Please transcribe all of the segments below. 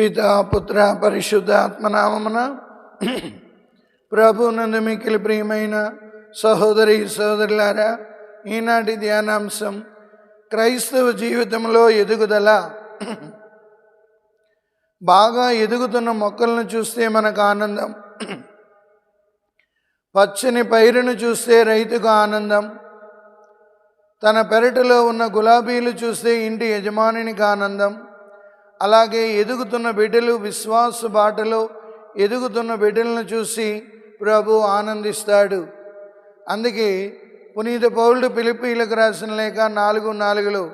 పితా పుత్ర పరిశుద్ధ ఆత్మనామమున ప్రభునందు మికిలి ప్రియమైన సహోదరి సహోదరులారా ఈనాటి ధ్యానాంశం క్రైస్తవ జీవితంలో ఎదుగుదల. బాగా ఎదుగుతున్న మొక్కలను చూస్తే మనకు ఆనందం. పచ్చని పైరును చూస్తే రైతుకు ఆనందం. తన పెరటిలో ఉన్న గులాబీలు చూస్తే ఇంటి యజమానినికి ఆనందం. అలాగే ఎదుగుతున్న బిడ్డలు విశ్వాస బాటలో ఎదుగుతున్న బిడ్డలను చూసి ప్రభు ఆనందిస్తాడు. అందుకే పునీత పౌరుడు పిలిపీలకు రాసిన లేక నాలుగు నాలుగులో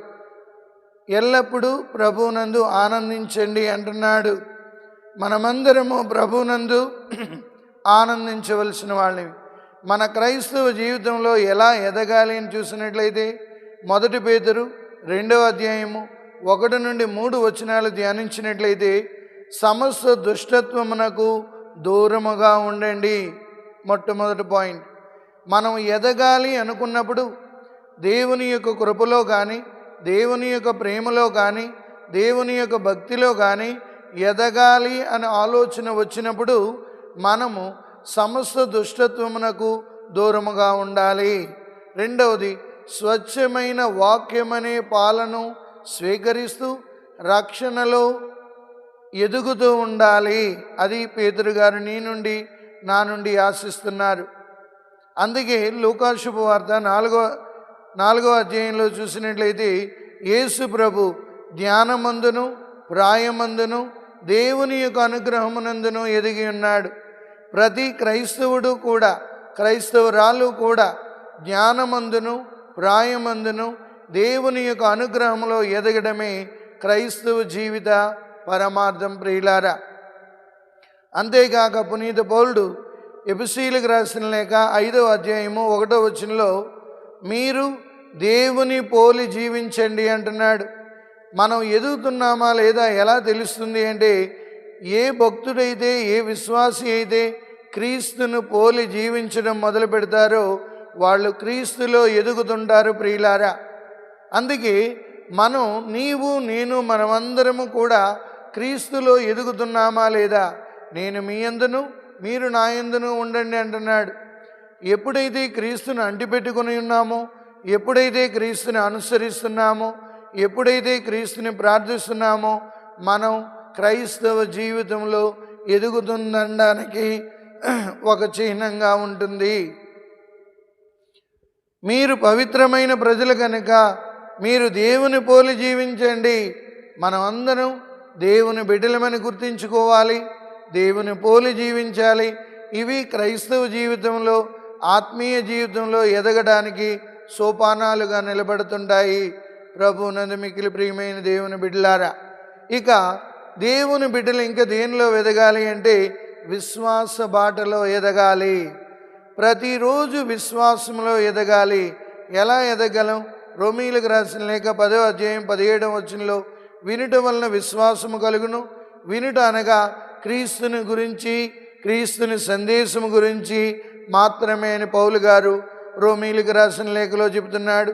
ఎల్లప్పుడూ ప్రభునందు ఆనందించండి అంటున్నాడు. మనమందరము ప్రభునందు ఆనందించవలసిన వాళ్ళని మన క్రైస్తవ జీవితంలో ఎలా ఎదగాలి అని చూసినట్లయితే మొదటి పేదరు రెండవ అధ్యాయము ఒకటి నుండి మూడు వచనాలు ధ్యానించినట్లయితే సమస్త దుష్టత్వమునకు దూరముగా ఉండండి. మొట్టమొదటి పాయింట్. మనం ఎదగాలి అనుకున్నప్పుడు దేవుని యొక్క కృపలో కానీ దేవుని యొక్క ప్రేమలో కానీ దేవుని యొక్క భక్తిలో కానీ ఎదగాలి అనే ఆలోచన వచ్చినప్పుడు మనము సమస్త దుష్టత్వమునకు దూరముగా ఉండాలి. రెండవది స్వచ్ఛమైన వాక్యమనే పాలను స్వీకరిస్తూ రక్షణలో ఎదుగుతూ ఉండాలి. అది పేతురు గారు నీ నుండి నా నుండి ఆశిస్తున్నారు. అందుకే లూకా శుభవార్త నాలుగో నాలుగో అధ్యాయంలో చూసినట్లయితే యేసు ప్రభు జ్ఞానమందును ప్రాయమందును దేవుని యొక్క అనుగ్రహమునందును ఎదిగి ఉన్నాడు. ప్రతి క్రైస్తవుడు కూడా క్రైస్తవురాలు కూడా జ్ఞానమందును ప్రాయమందును దేవుని యొక్క అనుగ్రహంలో ఎదగడమే క్రైస్తవ జీవిత పరమార్థం ప్రియులారా. అంతేకాక పునీత పౌలుడు ఎపిసీలకు రాసిన లేక ఐదవ అధ్యాయము ఒకటో వచనంలో మీరు దేవుని పోలి జీవించండి అంటున్నాడు. మనం ఎదుగుతున్నామా లేదా ఎలా తెలుస్తుంది అంటే ఏ భక్తుడైతే ఏ విశ్వాసి అయితే క్రీస్తును పోలి జీవించడం మొదలు పెడతారో వాళ్ళు క్రీస్తులో ఎదుగుతుంటారు ప్రియులారా. అందుకే మనం నీవు నేను మనమందరము కూడా క్రీస్తులో ఎదుగుతున్నామా లేదా? నేను మీ అందును మీరు నా ఎందును ఉండండి అంటున్నాడు. ఎప్పుడైతే క్రీస్తుని అంటిపెట్టుకుని ఉన్నామో ఎప్పుడైతే క్రీస్తుని అనుసరిస్తున్నామో ఎప్పుడైతే క్రీస్తుని ప్రార్థిస్తున్నామో మనం క్రైస్తవ జీవితంలో ఎదుగుతుందనడానికి ఒక చిహ్నంగా ఉంటుంది. మీరు పవిత్రమైన ప్రజలు కనుక మీరు దేవుని పోలి జీవించండి. మనమందరం దేవుని బిడ్డలమని గుర్తించుకోవాలి. దేవుని పోలి జీవించాలి. ఇవి క్రైస్తవ జీవితంలో ఆత్మీయ జీవితంలో ఎదగడానికి సోపానాలుగా నిలబడుతుంటాయి. ప్రభు నందు మికిలి ప్రియమైన దేవుని బిడ్డలారా ఇక దేవుని బిడ్డలు ఇంకా దేనిలో ఎదగాలి అంటే విశ్వాస బాటలో ఎదగాలి. ప్రతిరోజు విశ్వాసంలో ఎదగాలి. ఎలా ఎదగలం? రోమీలకు రాసిన లేక పదో అధ్యాయం పదిహేడవ వచనంలో వినుట వలన విశ్వాసము కలుగును. వినుట అనగా క్రీస్తుని గురించి క్రీస్తుని సందేశము గురించి మాత్రమే అని పౌలు గారు రోమీలకు రాసిన లేఖలో చెబుతున్నాడు.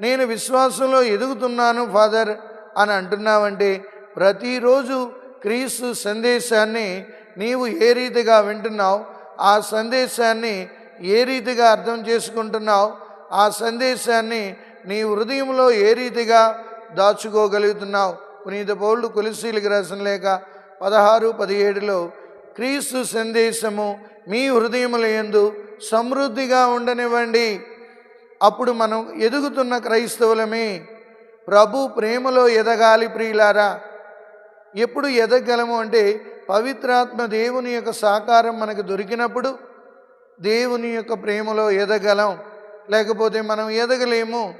నేను విశ్వాసంలో ఎదుగుతున్నాను ఫాదర్ అని అంటున్నావంటే ప్రతిరోజు క్రీస్తు సందేశాన్ని నీవు ఏ రీతిగా వింటున్నావు ఆ సందేశాన్ని ఏ రీతిగా అర్థం చేసుకుంటున్నావు ఆ సందేశాన్ని నీ హృదయంలో ఏ రీతిగా దాచుకోగలుగుతున్నావు? పునీత పౌరుడు కొలిసీలకు రాసిన లేక పదహారు పదిహేడులో క్రీస్తు సందేశము మీ హృదయముల యందు సమృద్ధిగా ఉండనివ్వండి. అప్పుడు మనం ఎదుగుతున్న క్రైస్తవులమే ప్రభు ప్రేమలో ఎదగాలి ప్రియులారా. ఎప్పుడు ఎదగలము అంటే పవిత్రాత్మ దేవుని యొక్క సాకారం మనకు దొరికినప్పుడు దేవుని యొక్క ప్రేమలో ఎదగలం. లేకపోతే మనం ఎదగలేము.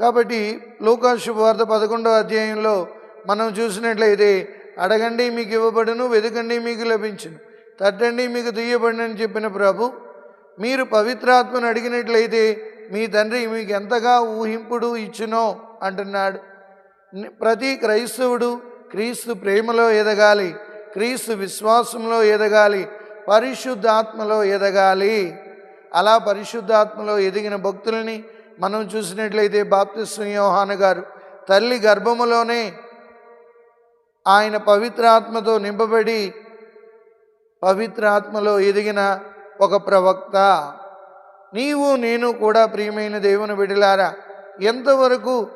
కాబట్టి లోకాశుభవార్త పదకొండవ అధ్యాయంలో మనం చూసినట్లయితే అడగండి మీకు ఇవ్వబడును వెదకండి మీకు లభించును తట్టండి మీకు తీయబడినని చెప్పిన ప్రభు మీరు పవిత్రాత్మను అడిగినట్లయితే మీ తండ్రి మీకు ఎంతగా ఊహింపుడు ఇచ్చునో అంటున్నాడు. ప్రతి క్రైస్తవుడు క్రీస్తు ప్రేమలో ఎదగాలి క్రీస్తు విశ్వాసంలో ఎదగాలి పరిశుద్ధాత్మలో ఎదగాలి. అలా పరిశుద్ధాత్మలో ఎదిగిన భక్తులని మనం చూసినట్లయితే బాప్తిస్వ యోహాను గారు తల్లి గర్భములోనే ఆయన పవిత్రాత్మతో నింపబడి పవిత్రాత్మలో ఎదిగిన ఒక ప్రవక్త. నీవు నేను కూడా ప్రియమైన దేవుని విడిలారా ఎంతవరకు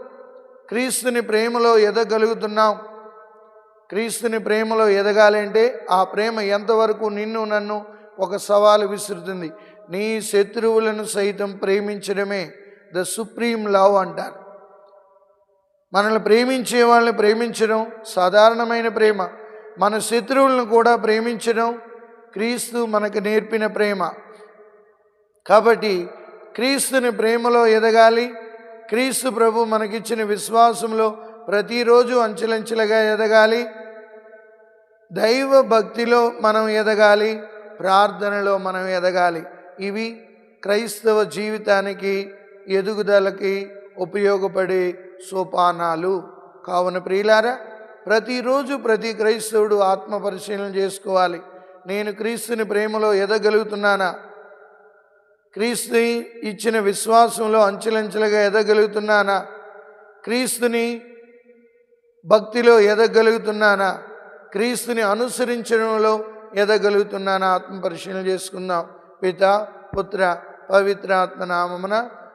క్రీస్తుని ప్రేమలో ఎదగలుగుతున్నాం క్రీస్తుని ప్రేమలో ఎదగాలంటే ఆ ప్రేమ ఎంతవరకు నిన్ను నన్ను ఒక సవాలు విసురుతుంది? నీ శత్రువులను సైతం ప్రేమించడమే ద సుప్రీం లవ్ అంటారు. మనల్ని ప్రేమించే వాళ్ళని ప్రేమించడం సాధారణమైన ప్రేమ. మన శత్రువులను కూడా ప్రేమించడం క్రీస్తు మనకు నేర్పిన ప్రేమ. కాబట్టి క్రీస్తుని ప్రేమలో ఎదగాలి. క్రీస్తు ప్రభు మనకిచ్చిన విశ్వాసంలో ప్రతిరోజు అంచెలంచెలుగా ఎదగాలి. దైవ భక్తిలో మనం ఎదగాలి. ప్రార్థనలో మనం ఎదగాలి. ఇవి క్రైస్తవ జీవితానికి ఎదుగుదలకి ఉపయోగపడే సోపానాలు. కావున ప్రియులారా ప్రతిరోజు ప్రతి క్రైస్తవుడు ఆత్మ పరిశీలన చేసుకోవాలి. నేను క్రీస్తుని ప్రేమలో ఎదగలుగుతున్నానా? క్రీస్తు ఇచ్చిన విశ్వాసంలో అంచెలంచెలుగా ఎదగలుగుతున్నానా? క్రీస్తుని భక్తిలో ఎదగలుగుతున్నానా? క్రీస్తుని అనుసరించడంలో ఎదగలుగుతున్నానా? ఆత్మ పరిశీలన చేసుకుందాం. పిత పుత్ర పవిత్రాత్మ నామమున